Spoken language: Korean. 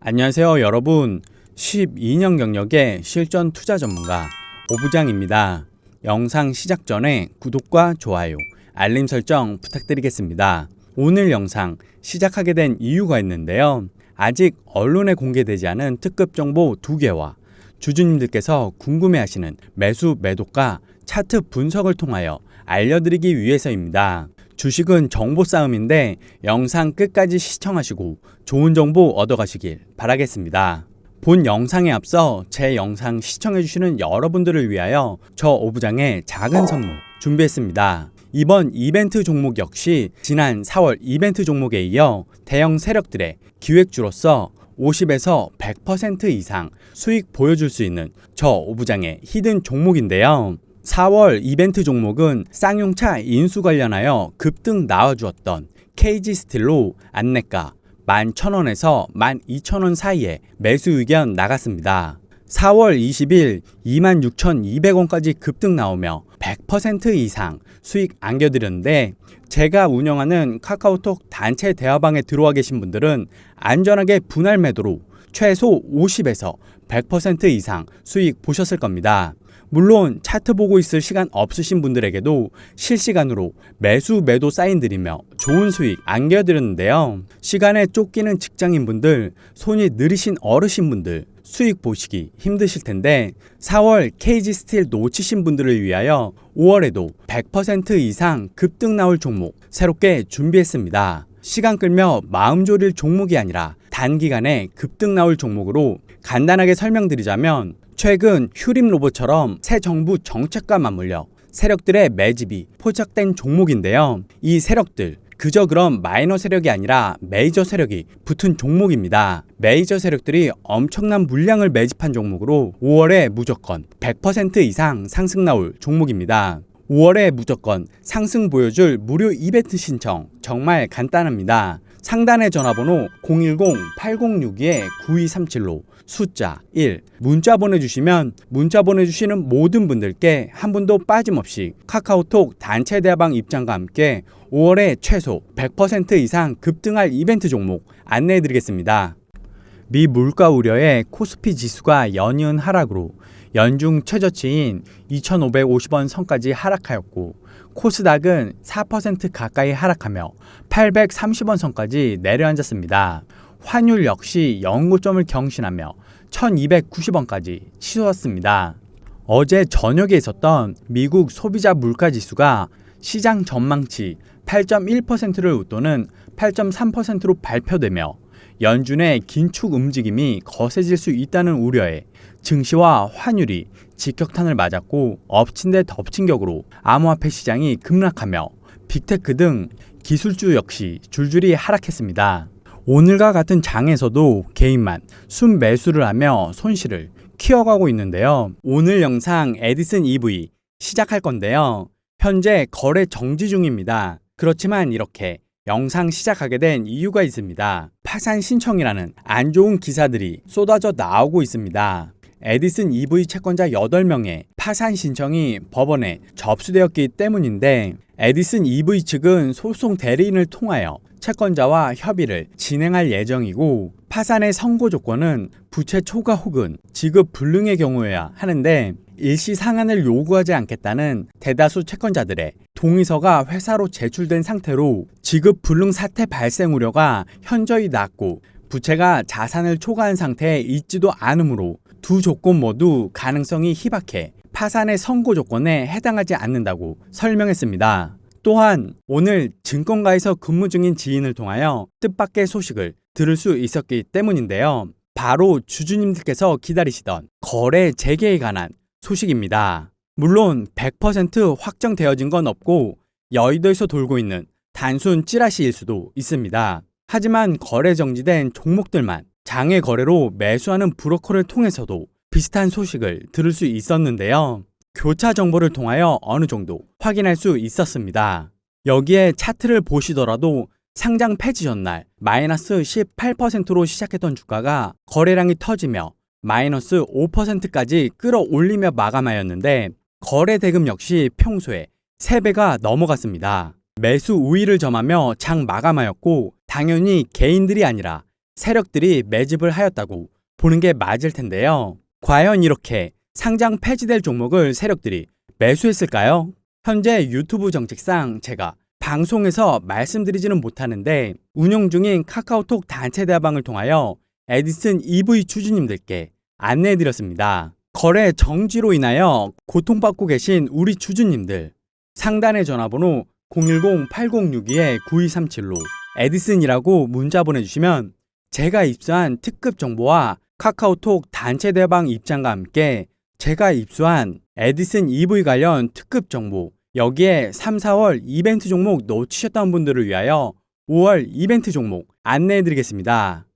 안녕하세요, 여러분. 12년 경력의 실전 투자 전문가 오부장입니다. 영상 시작 전에 구독과 좋아요, 알림 설정 부탁드리겠습니다. 오늘 영상 시작하게 된 이유가 있는데요. 아직 언론에 공개되지 않은 특급 정보 두 개와 주주님들께서 궁금해하시는 매수 매도가 차트 분석을 통하여 알려드리기 위해서입니다. 주식은 정보 싸움인데 영상 끝까지 시청하시고 좋은 정보 얻어가시길 바라겠습니다. 본 영상에 앞서 제 영상 시청해주시는 여러분들을 위하여 저 오부장의 작은 선물 준비했습니다. 이번 이벤트 종목 역시 지난 4월 이벤트 종목에 이어 대형 세력들의 기획주로서 50에서 100% 이상 수익 보여줄 수 있는 저 오부장의 히든 종목인데요. 4월 이벤트 종목은 쌍용차 인수 관련하여 급등 나와주었던 KG 스틸로 안내가 11,000원에서 12,000원 사이에 매수 의견 나갔습니다. 4월 20일 26,200원까지 급등 나오며 100% 이상 수익 안겨드렸는데 제가 운영하는 카카오톡 단체 대화방에 들어와 계신 분들은 안전하게 분할 매도로 최소 50에서 100% 이상 수익 보셨을 겁니다. 물론 차트 보고 있을 시간 없으신 분들에게도 실시간으로 매수 매도 사인 드리며 좋은 수익 안겨드렸는데요. 시간에 쫓기는 직장인분들, 손이 느리신 어르신분들, 수익 보시기 힘드실 텐데 4월 KG 스틸 놓치신 분들을 위하여 5월에도 100% 이상 급등 나올 종목 새롭게 준비했습니다. 시간 끌며 마음 졸일 종목이 아니라 단기간에 급등 나올 종목으로 간단하게 설명드리자면 최근 휴림 로봇처럼 새 정부 정책과 맞물려 세력들의 매집이 포착된 종목인데요. 이 세력들 그저 그런 마이너 세력이 아니라 메이저 세력이 붙은 종목입니다. 메이저 세력들이 엄청난 물량을 매집한 종목으로 5월에 무조건 100% 이상 상승 나올 종목입니다. 5월에 무조건 상승 보여줄 무료 이벤트 신청 정말 간단합니다. 상단의 전화번호 010-8062-9237로 숫자 1 문자 보내주시면 문자 보내주시는 모든 분들께 한 분도 빠짐없이 카카오톡 단체 대화방 입장과 함께 5월에 최소 100% 이상 급등할 이벤트 종목 안내해 드리겠습니다. 미 물가 우려에 코스피 지수가 연이은 하락으로 연중 최저치인 2,550원 선까지 하락하였고 코스닥은 4% 가까이 하락하며 830원 선까지 내려앉았습니다. 환율 역시 연고점을 경신하며 1290원까지 치솟았습니다. 어제 저녁에 있었던 미국 소비자 물가 지수가 시장 전망치 8.1%를 웃도는 8.3%로 발표되며 연준의 긴축 움직임이 거세질 수 있다는 우려에 증시와 환율이 직격탄을 맞았고 엎친 데 덮친 격으로 암호화폐 시장이 급락하며 빅테크 등 기술주 역시 줄줄이 하락했습니다. 오늘과 같은 장에서도 개인만 순매수를 하며 손실을 키워가고 있는데요. 오늘 영상 에디슨 EV 시작할 건데요. 현재 거래 정지 중입니다. 그렇지만 이렇게 영상 시작하게 된 이유가 있습니다. 파산 신청이라는 안 좋은 기사들이 쏟아져 나오고 있습니다. 에디슨 EV 채권자 8명의 파산 신청이 법원에 접수되었기 때문인데 에디슨 EV 측은 소송 대리인을 통하여 채권자와 협의를 진행할 예정이고 파산의 선고 조건은 부채 초과 혹은 지급 불능의 경우여야 하는데 일시 상한을 요구하지 않겠다는 대다수 채권자들의 동의서가 회사로 제출된 상태로 지급 불능 사태 발생 우려가 현저히 낮고 부채가 자산을 초과한 상태에 있지도 않으므로 두 조건 모두 가능성이 희박해 파산의 선고 조건에 해당하지 않는다고 설명했습니다. 또한 오늘 증권가에서 근무 중인 지인을 통하여 뜻밖의 소식을 들을 수 있었기 때문인데요. 바로 주주님들께서 기다리시던 거래 재개에 관한 소식입니다. 물론 100% 확정되어진 건 없고 여의도에서 돌고 있는 단순 찌라시일 수도 있습니다. 하지만 거래 정지된 종목들만 장외 거래로 매수하는 브로커를 통해서도 비슷한 소식을 들을 수 있었는데요. 교차 정보를 통하여 어느 정도 확인할 수 있었습니다. 여기에 차트를 보시더라도 상장 폐지 전날 마이너스 18%로 시작했던 주가가 거래량이 터지며 마이너스 5%까지 끌어올리며 마감하였는데 거래 대금 역시 평소에 3배가 넘어갔습니다. 매수 우위를 점하며 장 마감하였고 당연히 개인들이 아니라 세력들이 매집을 하였다고 보는 게 맞을 텐데요. 과연 이렇게 상장 폐지될 종목을 세력들이 매수했을까요? 현재 유튜브 정책상 제가 방송에서 말씀드리지는 못하는데 운영 중인 카카오톡 단체 대방을 통하여 에디슨 EV 추주님들께 안내해드렸습니다. 거래 정지로 인하여 고통받고 계신 우리 추주님들 상단의 전화번호 010-8062-9237로 에디슨이라고 문자 보내주시면 제가 입수한 특급 정보와 카카오톡 단체 대방 입장과 함께 제가 입수한 에디슨 EV 관련 특급 정보 여기에 3, 4월 이벤트 종목 놓치셨던 분들을 위하여 5월 이벤트 종목 안내해 드리겠습니다.